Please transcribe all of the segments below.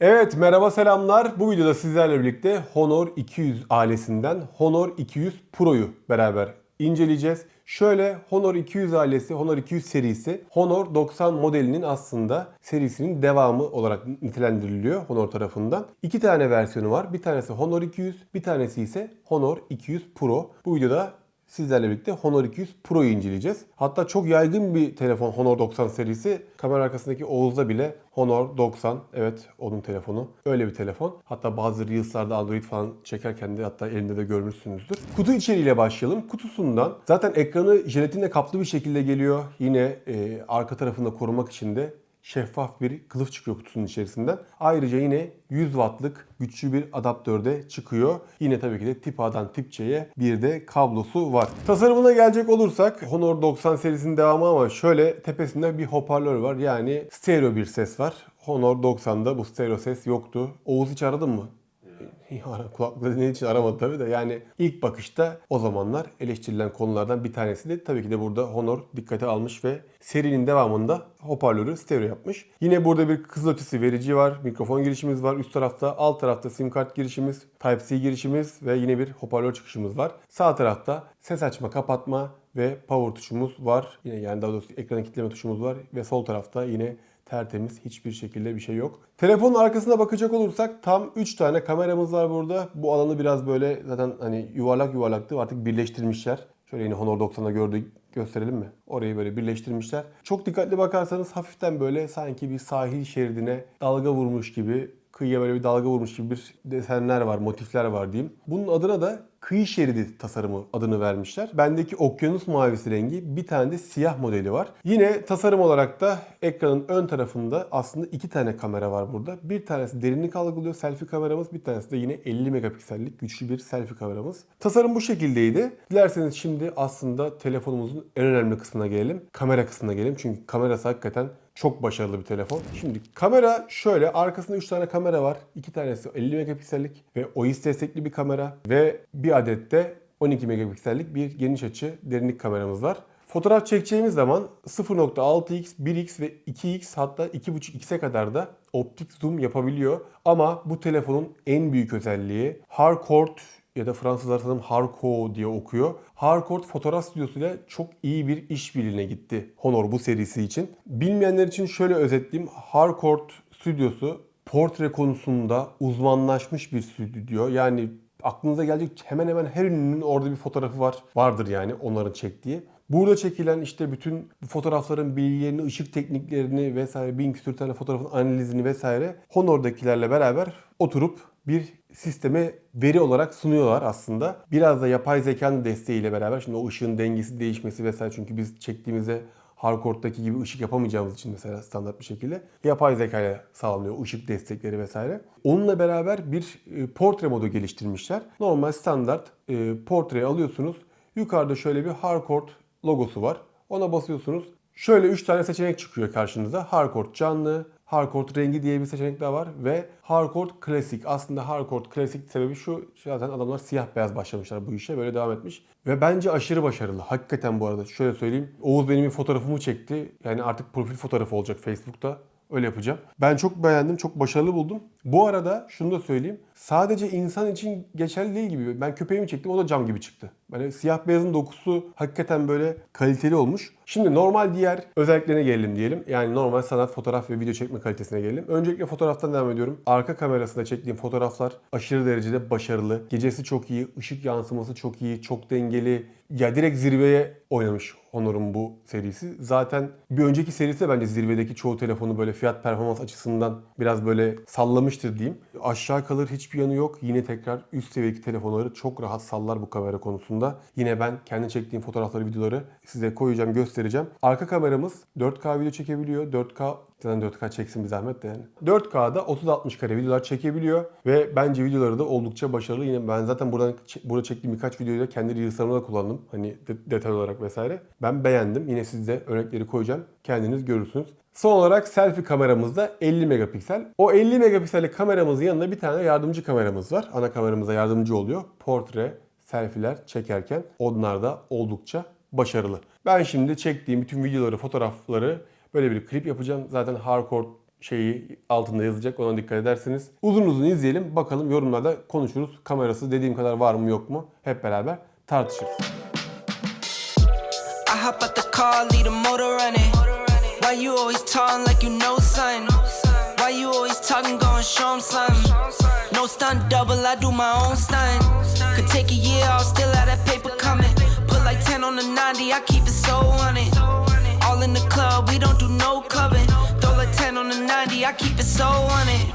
Evet merhaba selamlar. Bu videoda sizlerle birlikte Honor 200 ailesinden Honor 200 Pro'yu beraber inceleyeceğiz. Şöyle Honor 200 ailesi, Honor 200 serisi Honor 90 modelinin aslında serisinin devamı olarak nitelendiriliyor Honor tarafından. İki tane versiyonu var. Bir tanesi Honor 200, bir tanesi ise Honor 200 Pro. Bu videoda Sizlerle birlikte Honor 200 Pro'yu inceleyeceğiz. Hatta çok yaygın bir telefon Honor 90 serisi. Kamera arkasındaki Oğuz'da bile Honor 90 evet onun telefonu. Öyle bir telefon. Hatta bazı Reels'larda Android falan çekerken de hatta elinde de görmüşsünüzdür. Kutu içeriğiyle başlayalım. Kutusundan zaten ekranı jelatinle kaplı bir şekilde geliyor. Yine e, arka tarafında korumak için de şeffaf bir kılıf çıkıyor kutusunun içerisinden. Ayrıca yine 100 wattlık güçlü bir adaptör de çıkıyor. Yine tabii ki de tip A'dan tip C'ye bir de kablosu var. Tasarımına gelecek olursak Honor 90 serisinin devamı ama şöyle tepesinde bir hoparlör var. Yani stereo bir ses var. Honor 90'da bu stereo ses yoktu. Oğuz hiç aradın mı? Ya, kulaklığı ne için aramadı tabii de yani ilk bakışta o zamanlar eleştirilen konulardan bir tanesi de tabii ki de burada Honor dikkate almış ve serinin devamında hoparlörü stereo yapmış. Yine burada bir kızılötesi verici var, mikrofon girişimiz var üst tarafta, alt tarafta sim kart girişimiz, Type-C girişimiz ve yine bir hoparlör çıkışımız var. Sağ tarafta ses açma, kapatma ve power tuşumuz var. Yine yani daha doğrusu ekranı kilitleme tuşumuz var ve sol tarafta yine tertemiz hiçbir şekilde bir şey yok. Telefonun arkasına bakacak olursak tam 3 tane kameramız var burada. Bu alanı biraz böyle zaten hani yuvarlak yuvarlaktı artık birleştirmişler. Şöyle yine Honor 90'da gördük gösterelim mi? Orayı böyle birleştirmişler. Çok dikkatli bakarsanız hafiften böyle sanki bir sahil şeridine dalga vurmuş gibi kıyıya böyle bir dalga vurmuş gibi bir desenler var, motifler var diyeyim. Bunun adına da kıyı şeridi tasarımı adını vermişler. Bendeki okyanus mavisi rengi bir tane de siyah modeli var. Yine tasarım olarak da ekranın ön tarafında aslında iki tane kamera var burada. Bir tanesi derinlik algılıyor selfie kameramız. Bir tanesi de yine 50 megapiksellik güçlü bir selfie kameramız. Tasarım bu şekildeydi. Dilerseniz şimdi aslında telefonumuzun en önemli kısmına gelelim. Kamera kısmına gelelim. Çünkü kamerası hakikaten çok başarılı bir telefon. Şimdi kamera şöyle arkasında 3 tane kamera var. 2 tanesi 50 megapiksellik ve OIS destekli bir kamera ve bir adet de 12 megapiksellik bir geniş açı derinlik kameramız var. Fotoğraf çekeceğimiz zaman 0.6x, 1x ve 2x hatta 2.5x'e kadar da optik zoom yapabiliyor. Ama bu telefonun en büyük özelliği Harcourt ya da Fransızlar sanırım Harco diye okuyor. Harcourt fotoğraf stüdyosuyla çok iyi bir işbirliğine gitti Honor bu serisi için. Bilmeyenler için şöyle özetleyeyim. Harcourt stüdyosu portre konusunda uzmanlaşmış bir stüdyo. Yani aklınıza gelecek hemen hemen her ünlünün orada bir fotoğrafı var. Vardır yani onların çektiği. Burada çekilen işte bütün fotoğrafların bilgilerini, ışık tekniklerini vesaire bin küsür tane fotoğrafın analizini vesaire Honor'dakilerle beraber oturup bir sisteme veri olarak sunuyorlar aslında. Biraz da yapay zekanın desteğiyle beraber şimdi o ışığın dengesi değişmesi vesaire çünkü biz çektiğimizde Harcourt'taki gibi ışık yapamayacağımız için mesela standart bir şekilde yapay zeka ile sağlanıyor ışık destekleri vesaire. Onunla beraber bir e, portre modu geliştirmişler. Normal standart e, portreyi alıyorsunuz. Yukarıda şöyle bir Harcourt logosu var. Ona basıyorsunuz. Şöyle 3 tane seçenek çıkıyor karşınıza. Harcourt canlı, Harcourt rengi diye bir seçenek daha var ve Harcourt klasik. Aslında Harcourt klasik sebebi şu zaten adamlar siyah beyaz başlamışlar bu işe böyle devam etmiş. Ve bence aşırı başarılı. Hakikaten bu arada şöyle söyleyeyim. Oğuz benim bir fotoğrafımı çekti. Yani artık profil fotoğrafı olacak Facebook'ta. Öyle yapacağım. Ben çok beğendim, çok başarılı buldum. Bu arada şunu da söyleyeyim. Sadece insan için geçerli değil gibi. Ben köpeğimi çektim, o da cam gibi çıktı. Böyle siyah beyazın dokusu hakikaten böyle kaliteli olmuş. Şimdi normal diğer özelliklerine gelelim diyelim. Yani normal sanat, fotoğraf ve video çekme kalitesine gelelim. Öncelikle fotoğraftan devam ediyorum. Arka kamerasında çektiğim fotoğraflar aşırı derecede başarılı. Gecesi çok iyi, ışık yansıması çok iyi, çok dengeli. Ya direkt zirveye oynamış Honor'un bu serisi. Zaten bir önceki serisi de bence zirvedeki çoğu telefonu böyle fiyat performans açısından biraz böyle sallamıştır diyeyim. Aşağı kalır hiçbir yanı yok. Yine tekrar üst seviyedeki telefonları çok rahat sallar bu kamera konusunda. Yine ben kendi çektiğim fotoğrafları, videoları size koyacağım, göstereceğim. Arka kameramız 4K video çekebiliyor. 4K Zaten 4K çeksin bir zahmet de yani. 4K'da 30-60 kare videolar çekebiliyor ve bence videoları da oldukça başarılı. Yine ben zaten buradan burada çektiğim birkaç videoyu da kendi Reels'larımda da kullandım. Hani de- detay olarak vesaire. Ben beğendim. Yine size örnekleri koyacağım. Kendiniz görürsünüz. Son olarak selfie kameramızda 50 megapiksel. O 50 megapiksellik kameramızın yanında bir tane yardımcı kameramız var. Ana kameramıza yardımcı oluyor. Portre, selfie'ler çekerken onlar da oldukça başarılı. Ben şimdi çektiğim bütün videoları, fotoğrafları böyle bir klip yapacağım. Zaten Harcourt şeyi altında yazacak. Ona dikkat edersiniz. Uzun uzun izleyelim. Bakalım yorumlarda konuşuruz. Kamerası dediğim kadar var mı yok mu? Hep beraber tartışırız. Out. Could take a year, I'll still have that paper coming. Put like 10 on the 90, I keep it so on it. So on it.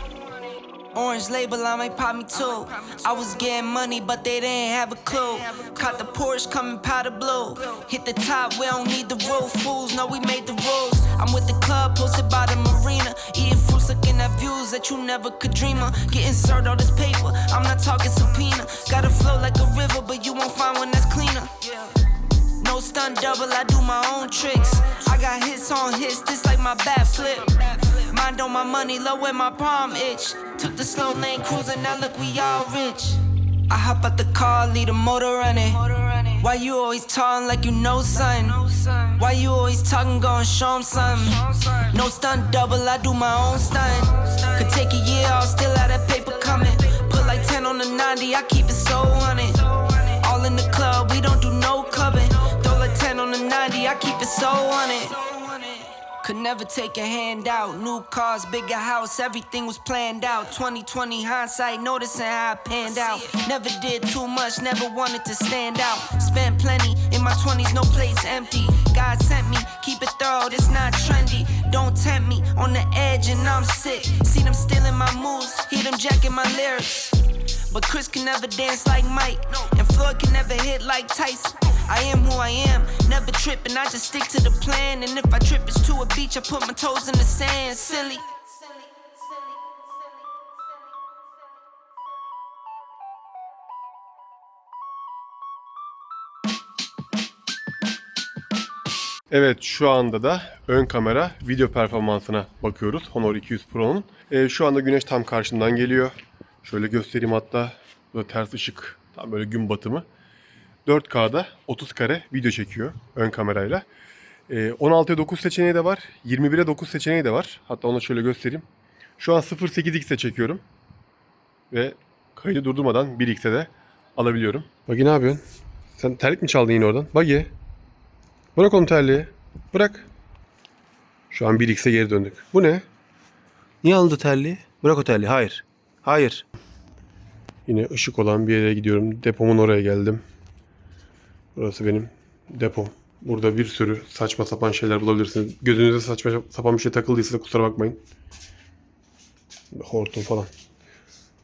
Orange label, I might pop me too. I was getting money, but they didn't have a clue. Caught the Porsche coming powder blue. Hit the top, we don't need the roof. Fools know we made the rules. I'm with the club, posted by the marina. Eating fruits, looking at views that you never could dream of. Getting served all this paper, I'm not talking subpoena. Gotta flow like a river, but you won't find one that's cleaner. No stunt double, I do my own tricks. I got hits on hits, this like my bat flip. Mind on my money, low where my palm itch. Took the slow lane cruising, now look, we all rich. I hop out the car, leave the motor running. Why you always talking like you know something? Why you always talking, gon' show 'em something? No stunt double, I do my own stunt. Could take a year, I'll still out of paper Could never take a hand out. New cars, bigger house, everything was planned out. 2020 hindsight, noticing how I panned out. Never did too much, never wanted to stand out. Spent plenty in my 20s, no place empty. God sent me, keep it thorough, this not trendy. Don't tempt me on the edge, and I'm sick. See them stealing my moves, hear them jacking my lyrics. But Chris can never dance like Mike, and Floyd can never hit like Tyson. I am who I am, never tripping. I just stick to the plan. And if I trip, it's to a beach. I put my toes in the sand. Silly. Evet şu anda da ön kamera video performansına bakıyoruz Honor 200 Pro'nun. Ee, şu anda güneş tam karşımdan geliyor. Şöyle göstereyim hatta. Böyle ters ışık. Tam böyle gün batımı. 4K'da 30 kare video çekiyor ön kamerayla. Ee, 16'ya 9 seçeneği de var. 21'e 9 seçeneği de var. Hatta onu şöyle göstereyim. Şu an 0.8x'e çekiyorum. Ve kaydı durdurmadan 1x'e de alabiliyorum. Bagi ne yapıyorsun? Sen terlik mi çaldın yine oradan? Bagi. Bırak onu terliği. Bırak. Şu an 1x'e geri döndük. Bu ne? Niye alındı terliği? Bırak o terliği. Hayır. Hayır. Yine ışık olan bir yere gidiyorum. Depomun oraya geldim. Burası benim depom. Burada bir sürü saçma sapan şeyler bulabilirsiniz. Gözünüze saçma sapan bir şey takıldıysa da kusura bakmayın. Hortum falan.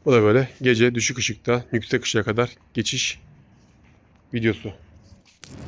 Bu da böyle gece düşük ışıkta yüksek ışığa kadar geçiş videosu.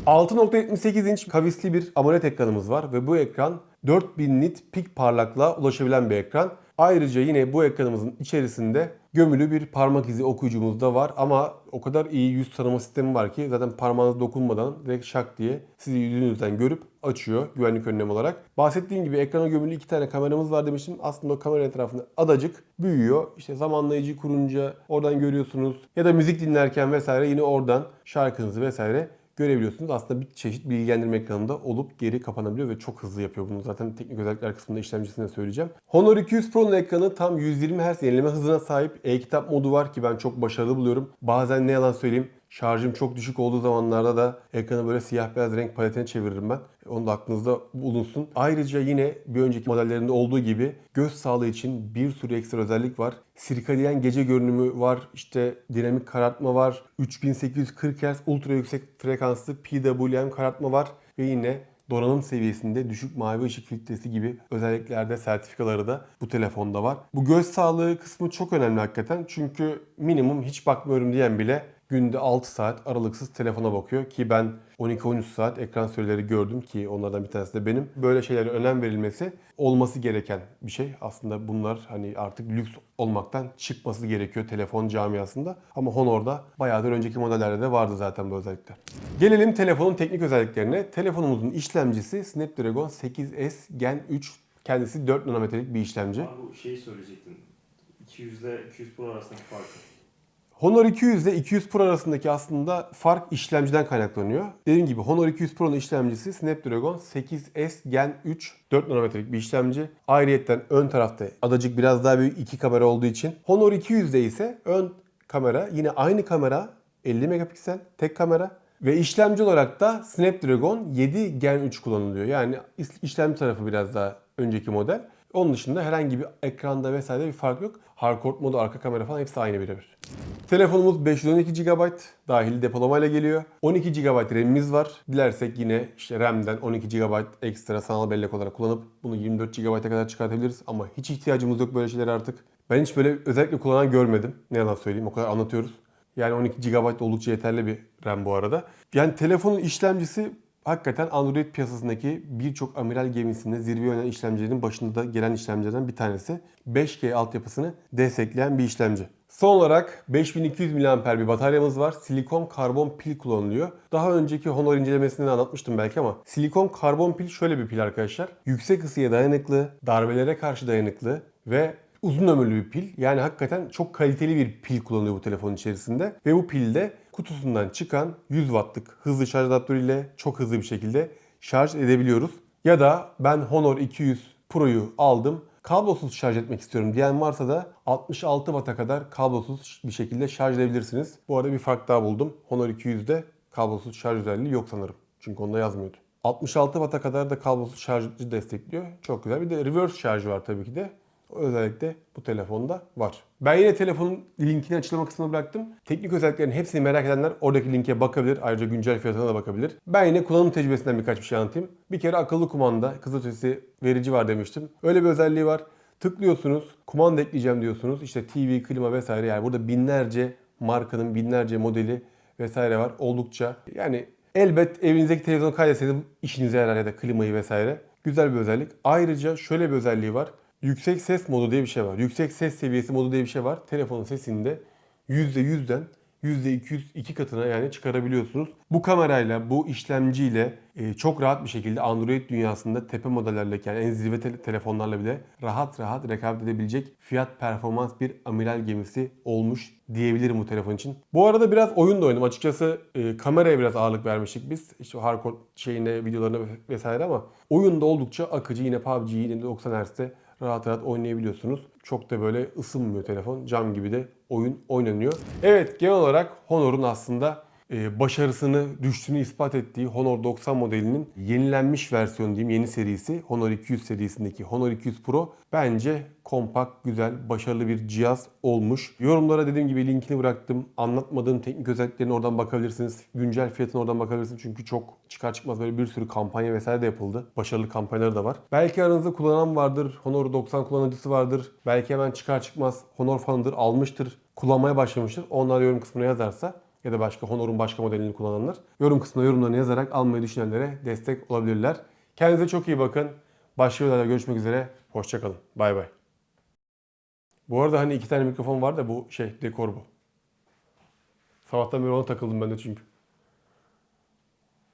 6.78 inç kavisli bir AMOLED ekranımız var ve bu ekran 4000 nit pik parlaklığa ulaşabilen bir ekran. Ayrıca yine bu ekranımızın içerisinde gömülü bir parmak izi okuyucumuz da var ama o kadar iyi yüz tanıma sistemi var ki zaten parmağınız dokunmadan direkt şak diye sizi yüzünüzden görüp açıyor güvenlik önlemi olarak. Bahsettiğim gibi ekrana gömülü iki tane kameramız var demiştim. Aslında o kamera etrafında adacık büyüyor. İşte zamanlayıcı kurunca oradan görüyorsunuz ya da müzik dinlerken vesaire yine oradan şarkınızı vesaire görebiliyorsunuz. Aslında bir çeşit bilgilendirme ekranında olup geri kapanabiliyor ve çok hızlı yapıyor bunu. Zaten teknik özellikler kısmında işlemcisinde söyleyeceğim. Honor 200 Pro'nun ekranı tam 120 Hz yenileme hızına sahip. E-kitap modu var ki ben çok başarılı buluyorum. Bazen ne yalan söyleyeyim şarjım çok düşük olduğu zamanlarda da ekranı böyle siyah beyaz renk paletine çeviririm ben. Onu da aklınızda bulunsun. Ayrıca yine bir önceki modellerinde olduğu gibi göz sağlığı için bir sürü ekstra özellik var. Sirkadiyen gece görünümü var. İşte dinamik karartma var. 3840 Hz ultra yüksek frekanslı PWM karartma var. Ve yine donanım seviyesinde düşük mavi ışık filtresi gibi özelliklerde sertifikaları da bu telefonda var. Bu göz sağlığı kısmı çok önemli hakikaten. Çünkü minimum hiç bakmıyorum diyen bile günde 6 saat aralıksız telefona bakıyor ki ben 12-13 saat ekran süreleri gördüm ki onlardan bir tanesi de benim. Böyle şeylere önem verilmesi olması gereken bir şey. Aslında bunlar hani artık lüks olmaktan çıkması gerekiyor telefon camiasında. Ama Honor'da bayağıdır önceki modellerde de vardı zaten bu özellikler. Gelelim telefonun teknik özelliklerine. Telefonumuzun işlemcisi Snapdragon 8S Gen 3. Kendisi 4 nanometrelik bir işlemci. Abi şeyi söyleyecektim. 200 ile 200 Pro arasındaki farkı. Honor 200 ile 200 Pro arasındaki aslında fark işlemciden kaynaklanıyor. Dediğim gibi Honor 200 Pro'nun işlemcisi Snapdragon 8S Gen 3 4 nanometrelik bir işlemci. Ayrıyetten ön tarafta adacık biraz daha büyük iki kamera olduğu için. Honor 200'de ise ön kamera yine aynı kamera 50 megapiksel tek kamera ve işlemci olarak da Snapdragon 7 Gen 3 kullanılıyor. Yani işlemci tarafı biraz daha önceki model. Onun dışında herhangi bir ekranda vesaire bir fark yok. Hardcore modu, arka kamera falan hepsi aynı birebir. Telefonumuz 512 GB dahili depolamayla geliyor. 12 GB RAM'imiz var. Dilersek yine işte RAM'den 12 GB ekstra sanal bellek olarak kullanıp bunu 24 GB'a kadar çıkartabiliriz. Ama hiç ihtiyacımız yok böyle şeylere artık. Ben hiç böyle özellikle kullanan görmedim. Ne yalan söyleyeyim o kadar anlatıyoruz. Yani 12 GB oldukça yeterli bir RAM bu arada. Yani telefonun işlemcisi hakikaten Android piyasasındaki birçok amiral gemisinde zirve oynayan işlemcilerin başında da gelen işlemcilerden bir tanesi. 5G altyapısını destekleyen bir işlemci. Son olarak 5200 mAh bir bataryamız var. Silikon karbon pil kullanılıyor. Daha önceki Honor incelemesinde de anlatmıştım belki ama silikon karbon pil şöyle bir pil arkadaşlar. Yüksek ısıya dayanıklı, darbelere karşı dayanıklı ve uzun ömürlü bir pil. Yani hakikaten çok kaliteli bir pil kullanıyor bu telefonun içerisinde. Ve bu pilde kutusundan çıkan 100 wattlık hızlı şarj adaptörüyle çok hızlı bir şekilde şarj edebiliyoruz. Ya da ben Honor 200 Pro'yu aldım. Kablosuz şarj etmek istiyorum diyen varsa da 66 Watt'a kadar kablosuz bir şekilde şarj edebilirsiniz. Bu arada bir fark daha buldum. Honor 200'de kablosuz şarj özelliği yok sanırım. Çünkü onda yazmıyordu. 66 Watt'a kadar da kablosuz şarjı destekliyor. Çok güzel. Bir de reverse şarjı var tabii ki de. O özellik de bu telefonda var. Ben yine telefonun linkini açıklama kısmına bıraktım. Teknik özelliklerin hepsini merak edenler oradaki linke bakabilir. Ayrıca güncel fiyatına da bakabilir. Ben yine kullanım tecrübesinden birkaç bir şey anlatayım. Bir kere akıllı kumanda, kızılötesi verici var demiştim. Öyle bir özelliği var. Tıklıyorsunuz, kumanda ekleyeceğim diyorsunuz. İşte TV, klima vesaire yani burada binlerce markanın binlerce modeli vesaire var. Oldukça yani elbet evinizdeki televizyonu kaydetseniz işinize yarar ya da klimayı vesaire. Güzel bir özellik. Ayrıca şöyle bir özelliği var. Yüksek ses modu diye bir şey var. Yüksek ses seviyesi modu diye bir şey var. Telefonun sesini de %100'den %200 iki katına yani çıkarabiliyorsunuz. Bu kamerayla, bu işlemciyle e, çok rahat bir şekilde Android dünyasında tepe modellerle yani en zirve te- telefonlarla bile rahat rahat rekabet edebilecek fiyat performans bir amiral gemisi olmuş diyebilirim bu telefon için. Bu arada biraz oyun da oynadım. Açıkçası e, kameraya biraz ağırlık vermiştik biz. İşte hardcore şeyinde videolarına vesaire ama oyunda oldukça akıcı. Yine PUBG yine 90 Hz'de rahat rahat oynayabiliyorsunuz. Çok da böyle ısınmıyor telefon. Cam gibi de oyun oynanıyor. Evet genel olarak Honor'un aslında başarısını düştüğünü ispat ettiği Honor 90 modelinin yenilenmiş versiyonu diyeyim yeni serisi Honor 200 serisindeki Honor 200 Pro bence kompakt, güzel, başarılı bir cihaz olmuş. Yorumlara dediğim gibi linkini bıraktım. Anlatmadığım teknik özelliklerini oradan bakabilirsiniz. Güncel fiyatına oradan bakabilirsiniz. Çünkü çok çıkar çıkmaz böyle bir sürü kampanya vesaire de yapıldı. Başarılı kampanyaları da var. Belki aranızda kullanan vardır. Honor 90 kullanıcısı vardır. Belki hemen çıkar çıkmaz Honor fanıdır, almıştır, kullanmaya başlamıştır. Onlar yorum kısmına yazarsa ya da başka Honor'un başka modelini kullananlar yorum kısmına yorumlarını yazarak almayı düşünenlere destek olabilirler. Kendinize çok iyi bakın. Başka videolarda görüşmek üzere. Hoşçakalın. Bay bay. Bu arada hani iki tane mikrofon var da bu şey dekor bu. Sabahtan beri ona takıldım ben de çünkü.